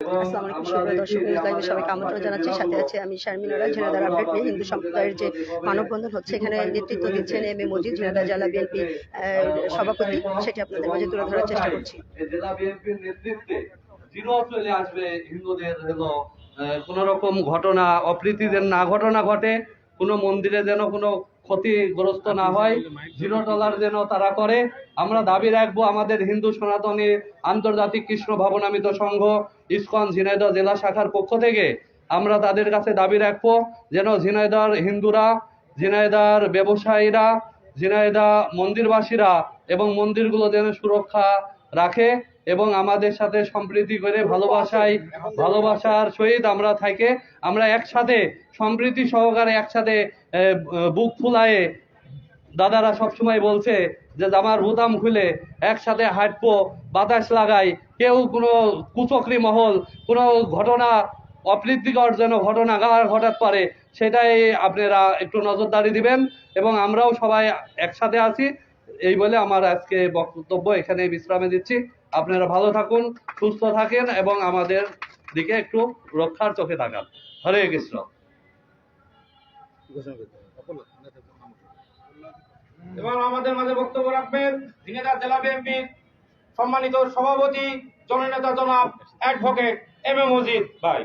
আসসালামু আলাইকুম সুপ্রিয় দর্শক নিউজ লাইভে সবাইকে আমন্ত্রণ জানাচ্ছি সাথে আছে আমি শারমিনারা ঝিনাদার আপডেট নিয়ে হিন্দু সম্প্রদায়ের যে মানববন্ধন হচ্ছে এখানে নেতৃত্ব দিচ্ছেন এম এ মজিদ ঝিনাদা জেলা বিএনপি সভাপতি সেটি আপনাদের মাঝে তুলে ধরার চেষ্টা করছি। জেলা বিএনপির নেতৃত্বে জিরো চলে আসবে হিন্দুদের হলো কোন রকম ঘটনা অপ্রীতিদের না ঘটনা ঘটে কোনো মন্দিরে যেন কোনো ক্ষতিগ্রস্ত না হয় জিরো টলার যেন তারা করে। আমরা দাবি রাখব আমাদের হিন্দু সনাতনী আন্তর্জাতিক কৃষ্ণ ভবনামিত সংঘ ইস্কন ঝিনাইদহ জেলা শাখার পক্ষ থেকে আমরা তাদের কাছে দাবি রাখব যেন ঝিনাইদহর হিন্দুরা ঝিনাইদার ব্যবসায়ীরা ঝিনাইদা মন্দিরবাসীরা এবং মন্দিরগুলো যেন সুরক্ষা রাখে এবং আমাদের সাথে সম্প্রীতি করে ভালোবাসায়, ভালোবাসার সহিত আমরা থাকে। আমরা একসাথে সম্প্রীতি সহকারে একসাথে বুক ফুলায়ে দাদারা সবসময় বলছে যে জামার বোতাম খুলে একসাথে হাঁটবো, বাতাস লাগাই, কেউ কোনো কুচকরি মহল, কোনো ঘটনা অপ্রীতিকর যেন ঘটনা ঘটাতে পারে, সেটাই আপনারা একটু নজরদারি দিবেন এবং আমরাও সবাই একসাথে আছি। এই বলে আমার আজকে বক্তব্য এখানে বিশ্রামে দিচ্ছি। আপনারা ভালো থাকুন, সুস্থ থাকেন এবং আমাদের দিকে একটু রক্ষার চোখে তাকান। হরে কৃষ্ণ। এবং আমাদের মাঝে বক্তব্য রাখবেন ঝিনাইদহ জেলা বিএনপির সম্মানিত সভাপতি, জননেতা জনাব অ্যাডভোকেট এম এ মজিদ ভাই।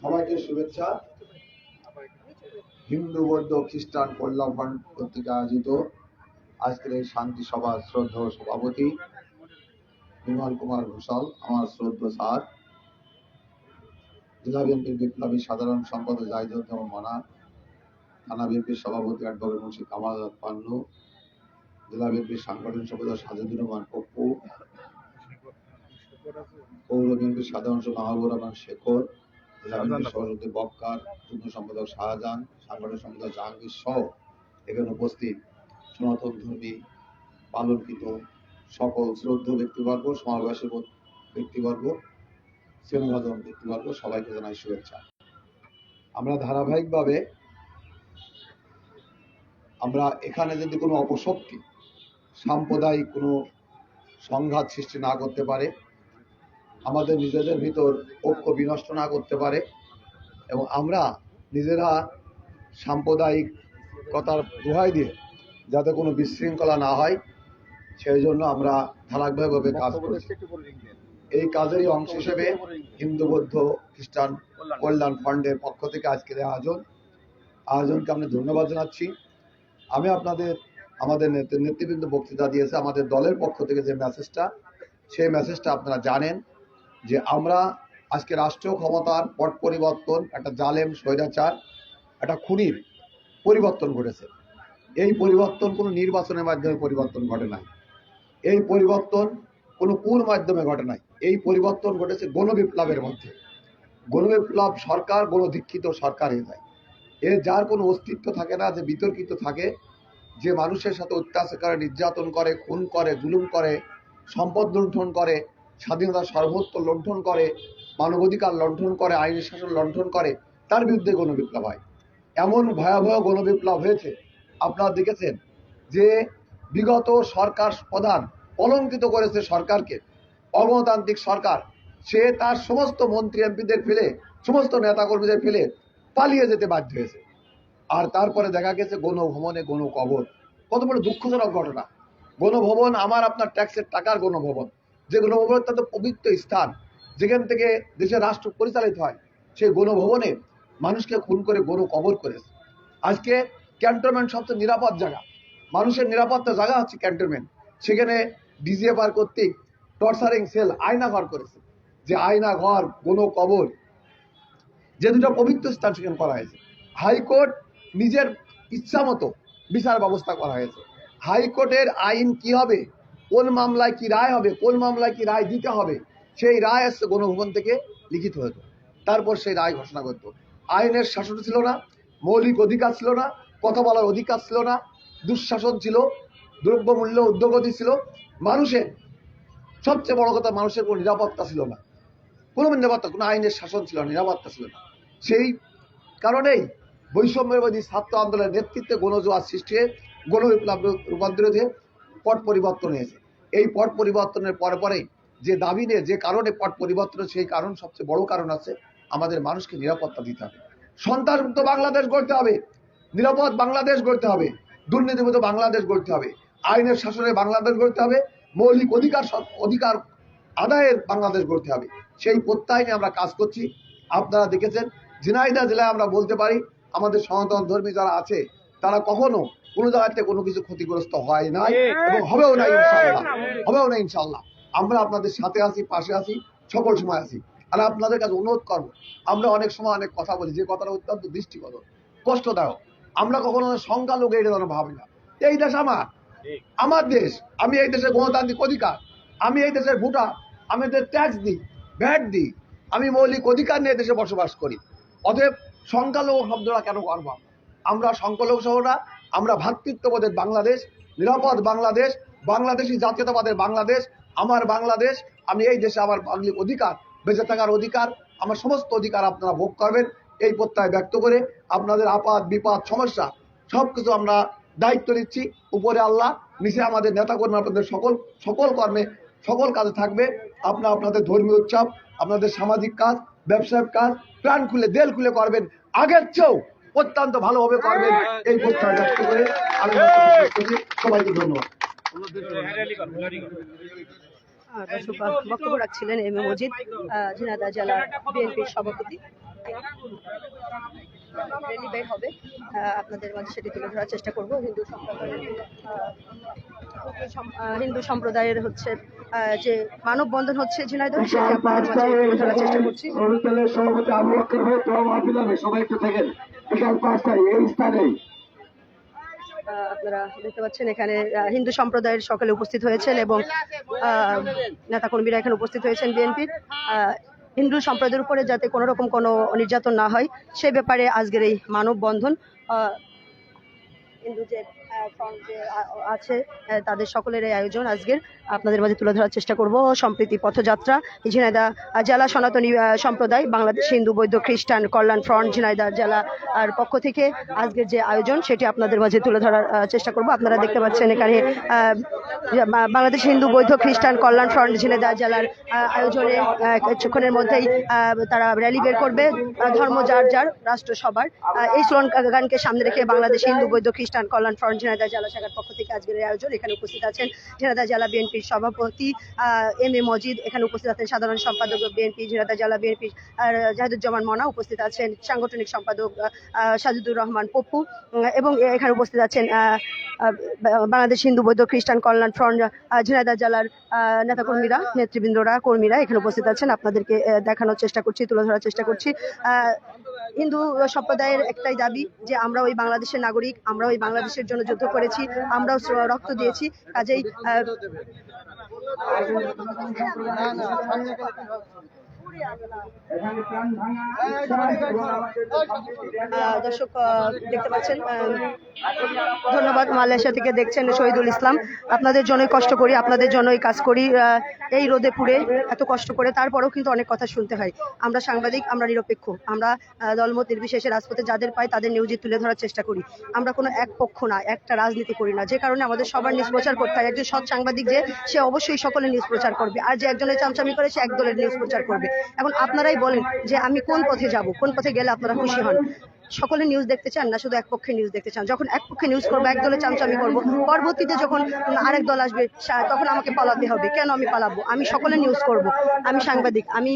সবাইকে শুভেচ্ছা। হিন্দু, বৌদ্ধ, খ্রিস্টান কল্যাণ ফান্ড কর্তৃক আয়োজিত আজকের এই শান্তি সভা শ্রদ্ধা সভাপতি বিমল কুমার ঘোষাল, আমার শ্রদ্ধ স্যার। জেলা বিএনপির বিপ্লবী সাধারণ সম্পাদক জাহিদুজ্জামান মানা থানা বিএনপির সভাপতি অ্যাডভোকেট মুন্সি কামাল পান্নু জেলা বিএনপির সাংগঠনিক সম্পাদক সাজুদ্দিন রহমান পপ্পু, পৌর বিএনপির সাধারণ সম্পাদক মাহবুর রহমান শেখর জেলা বিএনপির সভাপতি বক্কার, যুগ্ম সম্পাদক শাহজাহান, সাংগঠনিক সম্পাদক জাহাঙ্গীর সহ এখানে উপস্থিত সনাতন ধর্মী, পালনকৃত সকল শ্রদ্ধ ব্যক্তিবর্গ সমাবেশী ব্যক্তিবর্গ, শ্রেণীভাজন ব্যক্তিবর্গ সবাইকে জানাই শুভেচ্ছা। আমরা ধারাবাহিকভাবে আমরা এখানে যদি কোনো অপশক্তি সাম্প্রদায়িক কোনো সংঘাত সৃষ্টি না করতে পারে আমাদের নিজেদের ভিতর ঐক্য বিনষ্ট না করতে পারে এবং আমরা নিজেরা সাম্প্রদায়িকতার দোহাই দিয়ে যাতে কোনো বিশৃঙ্খলা না হয় সেই জন্য আমরা ধারাবাহিকভাবে কাজ করছি। এই কাজেরই অংশ হিসেবে হিন্দু বৌদ্ধ খ্রিস্টান কল্যাণ ফান্ডের পক্ষ থেকে আজকের আয়োজন। আয়োজনকে আমরা ধন্যবাদ জানাচ্ছি। আমি আপনাদের, আমাদের নেতৃ- নেতৃবৃন্দ বক্তৃতা দিয়েছে, আমাদের দলের পক্ষ থেকে যে মেসেজটা সেই মেসেজটা আপনারা জানেন যে আমরা আজকে রাষ্ট্রীয় ক্ষমতার পট পরিবর্তন, একটা জালেম স্বৈরাচার, একটা খুনির পরিবর্তন ঘটেছে। এই পরিবর্তন কোনো নির্বাচনের মাধ্যমে পরিবর্তন ঘটে নাই। এই পরিবর্তন কোনো কুর মাধ্যমে ঘটে নাই। এই পরিবর্তন ঘটেছে গণবিপ্লবের মধ্যে। গণবিপ্লব সরকার, গণদীক্ষিত সরকার হয়ে যায়। এর যার কোনো অস্তিত্ব থাকে না, যে বিতর্কিত থাকে, যে মানুষের সাথে অত্যাচার করে, নির্যাতন করে, খুন করে, জুলুম করে, সম্পদ লুণ্ঠন করে, স্বাধীনতা সর্বত্র লুণ্ঠন করে, মানবাধিকার লণ্ঠন করে, আইনি শাসন লণ্ঠন করে, তার বিরুদ্ধে গণবিপ্লব হয়। এমন ভয়াবহ গণবিপ্লব হয়েছে, আপনারা দেখেছেন, যে বিগত সরকার প্রধান কলঙ্কিত করেছে সরকারকে। অগণতান্ত্রিক সরকার, সে তার সমস্ত মন্ত্রী এমপিদের ফেলে, সমস্ত নেতাকর্মীদের ফেলে পালিয়ে যেতে বাধ্য হয়েছে। আর তারপরে দেখা গেছে গণভবনে গণকবর কত বড় দুঃখজনক ঘটনা। গণভবন আমার আপনার ট্যাক্সের টাকার গণভবন। যে গণভবন অত্যন্ত পবিত্র স্থান, যেখান থেকে দেশের রাষ্ট্র পরিচালিত হয় সেই গণভবনে মানুষকে খুন করে গণ কবর করেছে। আজকে ক্যান্টনমেন্ট সবচেয়ে নিরাপদ জায়গা। মানুষের নিরাপত্তা জায়গা হচ্ছে ক্যান্টনমেন্ট। সেখানে ডিজিএফআর কর্তৃক টর্চারিং সেল আয়না ঘর করেছে। যে আয়না ঘর, গণ কবর যে দুটো পবিত্র স্থান সেখানে করা হয়েছে। হাইকোর্ট নিজের ইচ্ছা মতো বিচার ব্যবস্থা করা হয়েছে। হাইকোর্টের আইন কি হবে? কোন মামলায় কি রায় হবে? কোন মামলায় কি রায় দিতে হবে? সেই রায় আসছে গণভবন থেকে লিখিত হতো তারপর সেই রায় ঘোষণা করতো আইনের শাসন ছিল না, মৌলিক অধিকার ছিল না, কথা বলার অধিকার ছিল না, দুঃশাসন ছিল, দ্রব্যমূল্য উদ্যোগতি ছিল, মানুষের সবচেয়ে বড় কথা মানুষের কোনো নিরাপত্তা ছিল না। কোনো নিরাপত্তা, কোনো আইনের শাসন ছিল না, নিরাপত্তা ছিল না। সেই কারণেই বৈষম্যবাদী ছাত্র আন্দোলনের নেতৃত্বে গণজোয়ার সৃষ্টি হয়ে, গণবিপ্লব রূপান্তরিত হয়ে পট পরিবর্তন হয়েছে। এই পট পরিবর্তনের পরে পরেই যে দাবি নিয়ে, যে কারণে পট পরিবর্তন সেই কারণ সবচেয়ে বড় কারণ আছে আমাদের মানুষকে নিরাপত্তা দিতে হবে। সন্ত্রাসমুক্ত বাংলাদেশ গড়তে হবে, নিরাপদ বাংলাদেশ গড়তে হবে, দুর্নীতিমুক্ত বাংলাদেশ গড়তে হবে, আইনের শাসনে বাংলাদেশ গড়তে হবে, মৌলিক অধিকার অধিকার আদায়ের বাংলাদেশ গড়তে হবে। সেই প্রত্যয় নিয়ে আমরা কাজ করছি। আপনারা দেখেছেন ঝিনাইদহ জেলায় আমরা বলতে পারি আমাদের সনাতন ধর্মী যারা আছে তারা কখনো কোনো জায়গাতে কোনো কিছু ক্ষতিগ্রস্ত হয় নাই এবং হবেও না ইনশাল্লাহ হবেও না ইনশাল্লাহ আমরা আপনাদের সাথে আছি পাশে আছি সকল সময় আছি। আর আপনাদের কাছে অনুরোধ করব আমরা অনেক সময় অনেক কথা বলি যে কথাটা অত্যন্ত দৃষ্টিগত কষ্টদায়ক। আমরা কখনো সংখ্যালঘু এটা যেন ভাবি না। এই দেশ আমার। আমার দেশ। আমি এই দেশের গণতান্ত্রিক অধিকার। আমি এই দেশের ভোটার। আমি এদের ট্যাক্স দিই ভ্যাট দিই। আমি মৌলিক অধিকার নিয়ে দেশে বসবাস করি। অতএব সংখ্যালঘু শব্দটা কেন করব আমরা? সংখ্যালঘু শহরা আমরা ভ্রাতৃত্ববোধের বাংলাদেশ, নিরাপদ বাংলাদেশ, বাংলাদেশি জাতীয়তাবাদের বাংলাদেশ, আমার বাংলাদেশ, আমি এই দেশে আমার বাংলিক অধিকার, বেঁচে থাকার অধিকার, আমার সমস্ত অধিকার আপনারা ভোগ করবেন, এই প্রত্যয় ব্যক্ত করে আপনাদের আপাত বিপাদ সমস্যা সব কিছু আমরা দায়িত্ব নিচ্ছি উপরে আল্লাহ, নিচে আমাদের নেতা নেতাকর্মী, আপনাদের সকল সকল কর্মে, সকল কাজে থাকবে আপনার আপনাদের ধর্মীয় উৎসব, আপনাদের সামাজিক কাজ, ব্যবসায়িক কাজ প্রাণ খুলে দেল খুলে করবেন। আগের চেয়েও অত্যন্ত ভালোভাবে করবেন এই প্রস্তাব ব্যক্ত করে আমি। সবাইকে ধন্যবাদ। দর্শক বক্তব্য রাখছিলেন এম এ মজিদ আহ, ঝিনাইদহ জেলা বিএনপির সভাপতি। র্যালি বের হবে। আপনাদের মাঝে সেটি তুলে ধরার চেষ্টা করব। হিন্দু সম্প্রদায়ের হিন্দু সম্প্রদায়ের হচ্ছে যে মানববন্ধন হচ্ছে ঝিনাইদহ সেটি আপনাদের মাঝে তুলে ধরার চেষ্টা করছি। সভাপতি আবু বকর ভাই দোয়া মাহফিল হবে সবাই একটু থাকেন। বিকাল পাঁচটায় এই স্থানেই। আপনারা দেখতে পাচ্ছেন এখানে হিন্দু সম্প্রদায়ের সকলে উপস্থিত হয়েছেন এবং আহ, নেতাকর্মীরা এখানে উপস্থিত হয়েছেন বিএনপির। হিন্দু সম্প্রদায়ের উপরে যাতে কোনো রকম কোনো নির্যাতন না হয়, সে ব্যাপারে আজকের এই মানববন্ধন হিন্দু যে আছে তাদের সকলের এই আয়োজন। আজকের আপনাদের মাঝে তুলে ধরার চেষ্টা করব সম্প্রীতি পথযাত্রা ঝিনাইদহ আহ, জেলা সনাতনী সম্প্রদায় বাংলাদেশ হিন্দু বৌদ্ধ খ্রিস্টান কল্যাণ ফ্রন্ট ঝিনাইদহ জেলা আর পক্ষ থেকে আজকের যে আয়োজন সেটি আপনাদের মাঝে তুলে ধরার চেষ্টা করব। আপনারা দেখতে পাচ্ছেন এখানে বাংলাদেশ হিন্দু বৌদ্ধ খ্রিস্টান কল্যাণ ফ্রন্ট ঝিনাইদহ জেলার আয়োজনে কিছুক্ষণের মধ্যেই তারা র্যালি বের করবে ধর্ম যার যার রাষ্ট্র সবার এই স্লোগানকে সামনে রেখে বাংলাদেশ হিন্দু বৌদ্ধ খ্রিস্টান কল্যাণ ফ্রন্ট ঝিনাইদহ জেলা শাখার পক্ষ থেকে আজকের এই আয়োজন। এখানে উপস্থিত আছেন ঝিনাইদা জেলা বিএনপির সভাপতি এম এ মজিদ। এখানে উপস্থিত আছেন সাধারণ সম্পাদক বিএনপি ঝিনাইদা জেলা বিএনপি জাহিদুজ্জামান মনা। উপস্থিত আছেন সাংগঠনিক সম্পাদক সাজিদুর রহমান পপ্পু এবং এখানে উপস্থিত আছেন বাংলাদেশ হিন্দু বৌদ্ধ খ্রিস্টান কল্যাণ ফ্রন্ট আহ, ঝিনাইদহ জেলার নেতাকর্মীরা নেতৃবৃন্দরা কর্মীরা এখানে উপস্থিত আছেন। আপনাদেরকে দেখানোর চেষ্টা করছি তুলে ধরার চেষ্টা করছি। হিন্দু সম্প্রদায়ের একটাই দাবি যে আমরা ওই বাংলাদেশের নাগরিক আমরা ওই বাংলাদেশের জন্য যুদ্ধ করেছি আমরাও রক্ত দিয়েছি। কাজেই দর্শক দেখতে পাচ্ছেন ধন্যবাদ মালয়েশিয়া থেকে দেখছেন শহীদুল ইসলাম। আপনাদের জন্যই কষ্ট করি, আপনাদের জন্যই কাজ করি এই রোদে পুড়ে এত কষ্ট করে, তারপরেও কিন্তু অনেক কথা শুনতে হয়। আমরা সাংবাদিক, আমরা নিরপেক্ষ, আমরা দলমত নির্বিশেষে রাজপথে যাদের পাই তাদের নিউজে তুলে ধরার চেষ্টা করি। আমরা কোনো এক পক্ষ না, একটা রাজনীতি করি না। যে কারণে আমাদের সবার নিউজ প্রচার করতে হয়। একজন সৎ সাংবাদিক যে, সে অবশ্যই সকলের নিউজ প্রচার করবে। আর যে একজনের চামচামি করে, সে এক দলের নিউজ প্রচার করবে। এখন আপনারাই বলেন যে আমি কোন পথে যাব কোন পথে গেলে আপনারা খুশি হন। সকলে নিউজ দেখতে চান না, শুধু এক পক্ষে নিউজ দেখতে চান। যখন এক পক্ষে নিউজ করব, এক দলে চামচামি করব, পরবর্তীতে যখন আরেক দল আসবে তখন আমাকে পালাতে হবে। কেন আমি পালাবো? আমি সকলে নিউজ করব। আমি সাংবাদিক, আমি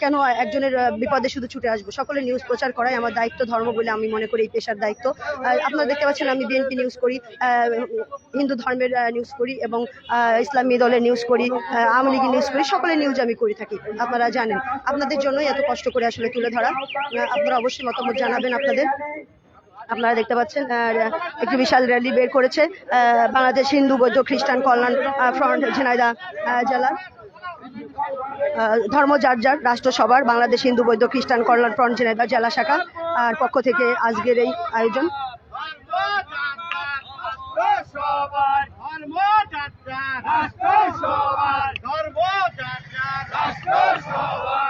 কেন একজনের বিপদে শুধু ছুটে আসব? সকলে নিউজ প্রচার করাই আমার দায়িত্ব ধর্ম বলে আমি মনে করি, এই পেশার দায়িত্ব। আপনারা দেখতে পাচ্ছেন আমি বিএনপি নিউজ করি হিন্দু ধর্মের নিউজ করি এবং ইসলামী দলের নিউজ করি আওয়ামী লীগের নিউজ করি, সকলে নিউজ আমি করে থাকি, আপনারা জানেন। আপনাদের জন্যই এত কষ্ট করে আসলে তুলে ধরা। আপনারা অবশ্যই মতামত জানাবেন। আপনাদের? আপনারা দেখতে পাচ্ছেন একটি বিশাল র্যালি বের করেছে বাংলাদেশ হিন্দু বৌদ্ধ খ্রিস্টান কল্যাণ ফ্রন্ট জেলার আহ, ধর্ম যার যার রাষ্ট্র সবার বাংলাদেশ হিন্দু বৌদ্ধ খ্রিস্টান কল্যাণ ফ্রন্ট ঝিনাইদহ জেলা শাখা আর পক্ষ থেকে আজকের এই আয়োজন। সবার।